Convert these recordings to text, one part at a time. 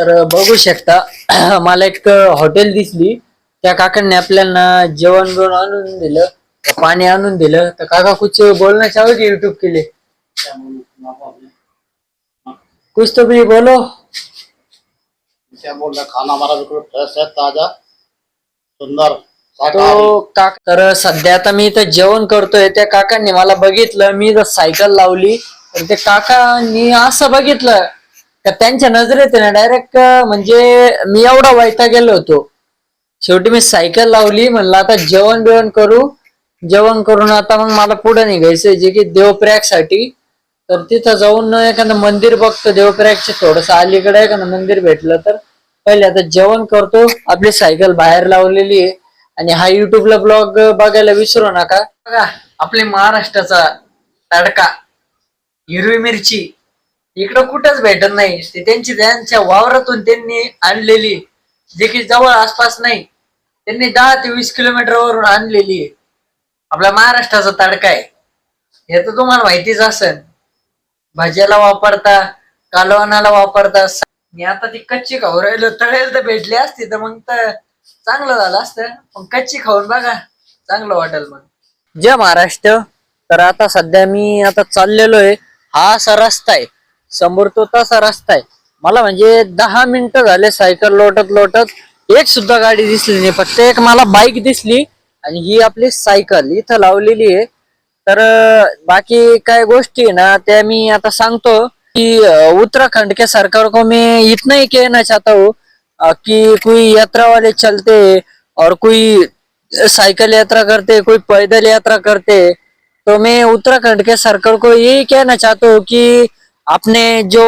तर बघू शकता मला एक हॉटेल दिसली. त्या काकांनी आपल्याला जेवण बिवण आणून दिलं पाणी आणून दिलं. तर काका कुछ बोलना चाहोगे यूट्यूब के लिए कुछ तो भी बोलो. क्या बोल रहा खाना हमारा बिल्कुल फ्रेश है ताजा सुंदर तो तर सध्या आता मी इथं जेवण करतोय. त्या काकांनी मला बघितलं मी जर सायकल लावली. तर ते काकांनी असं बघितलं. का त्यांच्या नजरेत आहे ना डायरेक्ट म्हणजे मी एवढा वाईटा गेलो होतो. शेवटी मी सायकल लावली म्हणलं आता जेवण बिवण करू. जेवण करून आता मग मला पुढे निघायचंय जे की देवप्रयागसाठी. तर तिथं जाऊन एखादं मंदिर बघतो देवप्रयागचे थोडस अलीकडे एखादं मंदिर भेटलं तर. पहिले आता जेवण करतो आपली सायकल बाहेर लावलेली आहे. आणि हा युट्यूबला ब्लॉग बघायला विसरू नका. बघा आपले महाराष्ट्राचा तडका हिरवी मिरची. इकडं कुठंच भेटत नाही. ते त्यांची त्यांच्या वावरातून त्यांनी आणलेली जे की जवळ आसपास नाही त्यांनी दहा ते वीस किलोमीटर वरून आणलेली. आहे आपल्या महाराष्ट्राचा तडका आहे. हे तर तुम्हाला माहितीच असेल. भाज्याला वापरता कालवणाला वापरता मी आता ती कच्ची खाऊ राहिलो. तळेल तर भेटली असती तर मग तर चांगलं झालं असतं. पण कच्ची खाऊन बघा चांगलं वाटेल मग. जय महाराष्ट्र. तर आता सध्या मी आता चाललेलो आहे. हा असा रस्ता आहे. समोर तो तसा रस्ता आहे. मला म्हणजे दहा मिनिटं झाले सायकल लोटत लोटत एक सुद्धा गाडी दिसली नाही. फक्त एक मला बाईक दिसली आणि ही आपली सायकल इथं लावलेली आहे. तर बाकी काय गोष्टी आहे ना त्या मी आता सांगतो कि उत्तराखंड के सरकार को मैं इतना ही कहना चाहता हूँ की कि कोई यात्रा वाले चलते और कोई साइकिल यात्रा करते कोई पैदल यात्रा करते. तो मैं उत्तराखंड के सरकार को यही कहना चाहता हूँ कि अपने जो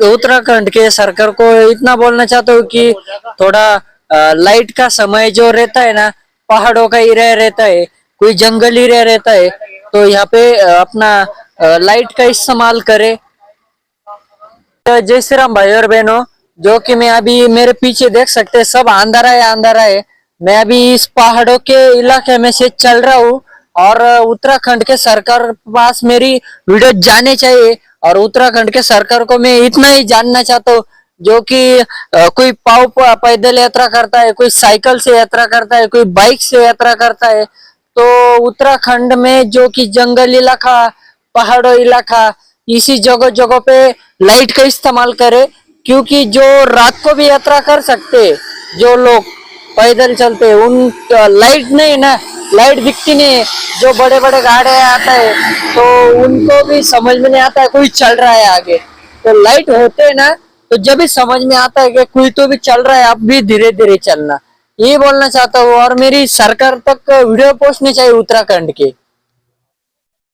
उत्तराखंड के सरकार को इतना बोलना चाहता हूँ कि थोड़ा लाइट का समय जो रहता है ना, पहाड़ों का एरिया रहता है, कोई जंगल एरिया रहता है तो यहाँ पे अपना लाइट का इस्तेमाल करे। तो जय श्री राम भाई और बहनों, जो कि मैं अभी मेरे पीछे देख सकते हैं, सब अंधारा है अंधारा है। मैं अभी इस पहाड़ों के इलाके में से चल रहा हूँ और उत्तराखंड के सरकार पास मेरी वीडियो जाने चाहिए। और उत्तराखंड के सरकार को मैं इतना ही जानना चाहता हूँ, जो कि कोई पाव पैदल यात्रा करता है, कोई साइकिल से यात्रा करता है, कोई बाइक से यात्रा करता है तो उत्तराखंड में जो कि जंगल इलाका, पहाड़ों इलाका, इसी जगह जगह पे लाइट का इस्तेमाल करे, क्योंकि जो रात को भी यात्रा कर सकते जो लोग पैदल चलते उन लाइट नहीं ना? लाइट दिखती नहीं. है जो बड़े बड़े गाड़े आता है तो उनको भी समझ में नहीं आता है कोई चल रहा है आगे. तो लाइट होते ना तो जब भी समझ में आता है कि कोई तो भी चल रहा है आप भी धीरे धीरे चलना. ये बोलना चाहता हूँ और मेरी सरकार तक वीडियो पहुंचनी चाहिए उत्तराखंड के.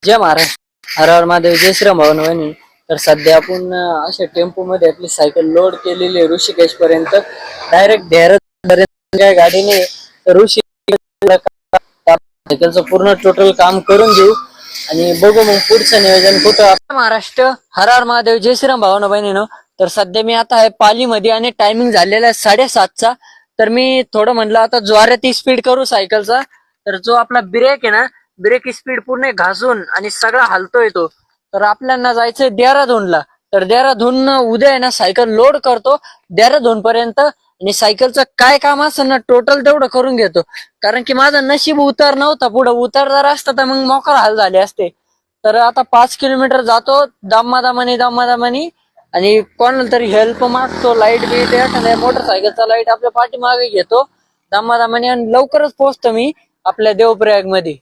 जय महाराज हर हर महादेव जय श्री भवन वहिनी. तर सध्या आपण अशा टेम्पो मध्ये आपली सायकल लोड केलेली आहे ऋषिकेश पर्यंत डायरेक्ट पर्यंत काय गाडी सायकलचं पूर्ण टोटल काम करून घेऊ. आणि बघू मग पुढचं नियोजन कुठं महाराष्ट्र हर हर महादेव जय श्रीराम भावना बहिणीनो. तर सध्या मी आता आहे पालीमध्ये आणि टायमिंग झालेला आहे साडेसातचा. तर मी थोडं म्हणलं आता ज्वाऱ्याती स्पीड करू सायकलचा. तर जो आपला ब्रेक आहे ना ब्रेक स्पीड पूर्ण घासून आणि सगळा हलतोय तो. तर आपल्याला जायचंय देहरादूनला. तर देहरादून उद्या आहे ना सायकल लोड करतो. देहरादून पर्यंत आणि सायकलचं काय काम असं ना टोटल तेवढं करून घेतो. कारण की माझं नशीब उतार नव्हता पुढं. उतार जर असता तर मग मोकळा हाल झाले असते. तर आता पाच किलोमीटर जातो दामादामानी दामादामानी आणि कोणाला तरी हेल्प मागतो लाइट बीट एखाद्या मोटरसायकलचा लाइट आपल्या पाठीमागे घेतो. दामादामानी आणि लवकरच पोहोचतो मी आपल्या देवप्रयागमध्ये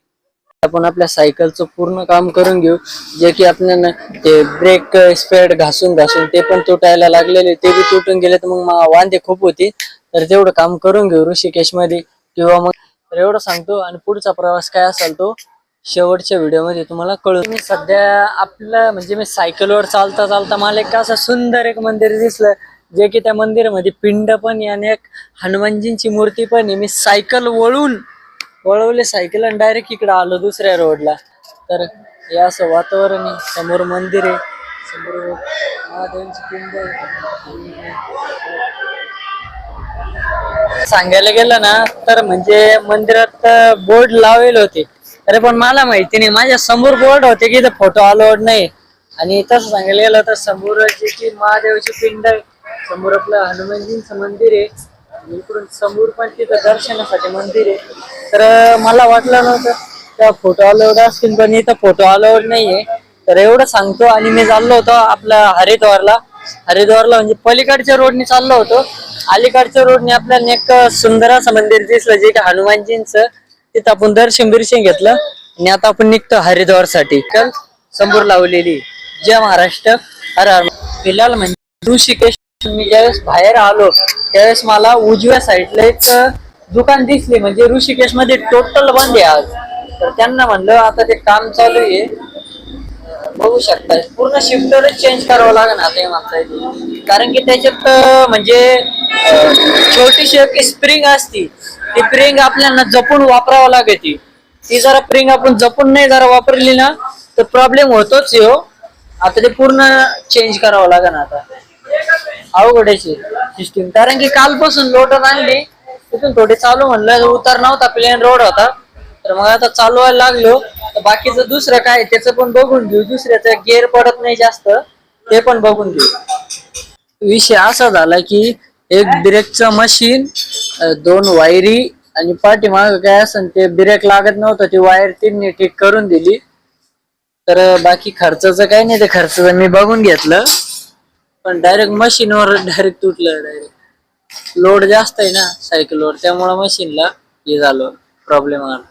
आपण आपल्या सायकलचं पूर्ण काम करून घेऊ. जे की आपल्याला ते ब्रेक स्पेड घासून घासून ते पण तुटायला लागलेले ते बी तुटून गेले तर मग वांदे खूप होती. तर तेवढं काम करून घेऊ ऋषिकेशमध्ये किंवा मग तर एवढं सांगतो आणि पुढचा प्रवास काय असेल तो शेवटच्या व्हिडिओमध्ये तुम्हाला कळू मी सध्या आपलं म्हणजे मी सायकलवर चालता चालता मला एक असं सुंदर एक मंदिर दिसलं. जे की त्या मंदिरामध्ये पिंड पण आणि एक हनुमानजींची मूर्ती पण आहे. मी सायकल वळून वळवले सायकल आणि डायरेक्ट इकडे आलो दुसऱ्या रोडला तर हे असं वातावरण आहे. समोर मंदिर आहे. समोर महादेवांची पिंड आहे. सांगायला गेलं ना तर म्हणजे मंदिरात बोर्ड लावलेले होते. अरे पण मला माहिती नाही. माझ्यासमोर बोर्ड होते की इथं फोटो अलाउड नाही. आणि तसं सांगायला गेलं तर समोर जे की महादेवाची पिंड आहे. समोर आपलं हनुमानजींचं मंदिर आहे. आणि इकडून समोर पण तिथं दर्शनासाठी मंदिर आहे. तर मला वाटलं नव्हतं त्या फोटो अलाउड असतील पण इथं फोटो अलाउड नाहीये. तर एवढं सांगतो आणि मी चाललो होतो आपल्या हरिद्वारला. हरिद्वारला म्हणजे पलीकडच्या रोडने चाललो होतो. अलीकडच्या रोडने आपल्याला एक सुंदर असं मंदिर दिसलं जे की हनुमानजींचं. तिथं आपण दर्शन बिर्शन घेतलं आणि आता आपण निघतो हरिद्वारसाठी कल समोर लावलेली. जय महाराष्ट्र. हर हर. फिलहाल म्हणजे ऋषिकेश मी ज्यावेळेस बाहेर आलो त्यावेळेस मला उजव्या साईडला एक दुकान दिसली म्हणजे ऋषिकेशमध्ये टोटल बंद आहे आज. तर त्यांना म्हणलं आता ते काम चालू आहे. बघू शकताय पूर्ण शिफ्टरच चेंज करावं लागेल आता हे म्हणता येईल कारण की त्याच्यात म्हणजे छोटीशी एक स्प्रिंग असती. ती स्प्रिंग आपल्याला जपून वापरावं लागते ती. जरा स्प्रिंग आपण जपून नाही जरा वापरली ना तर प्रॉब्लेम होतोच हो. आता ते पूर्ण चेंज करावं लागेल आता. अवघडायची सिस्टीम कारण की कालपासून लोटर आणली तिथून थोडे चालू म्हणलं उतार नव्हता प्लेन रोड होता. तर मग आता चालू व्हायला लागलो. तर बाकीचं दुसरं काय त्याचं पण बघून घेऊ. दुसऱ्याचं गेअर पडत नाही जास्त ते पण बघून घेऊ. विषय असा झाला की एक ब्रेकचं मशीन दोन वायरी आणि पाठीमाग काय असेल ते ब्रेक लागत नव्हतं. ती वायर तिने ठीक करून दिली. तर बाकी खर्चाचं काही नाही. ते खर्चाचं मी बघून घेतलं. पण डायरेक्ट मशीनवर डायरेक्ट तुटलं डायरेक्ट लोड जास्त आहे ना सायकलवर त्यामुळे मशीनला हे झालं प्रॉब्लेम आला.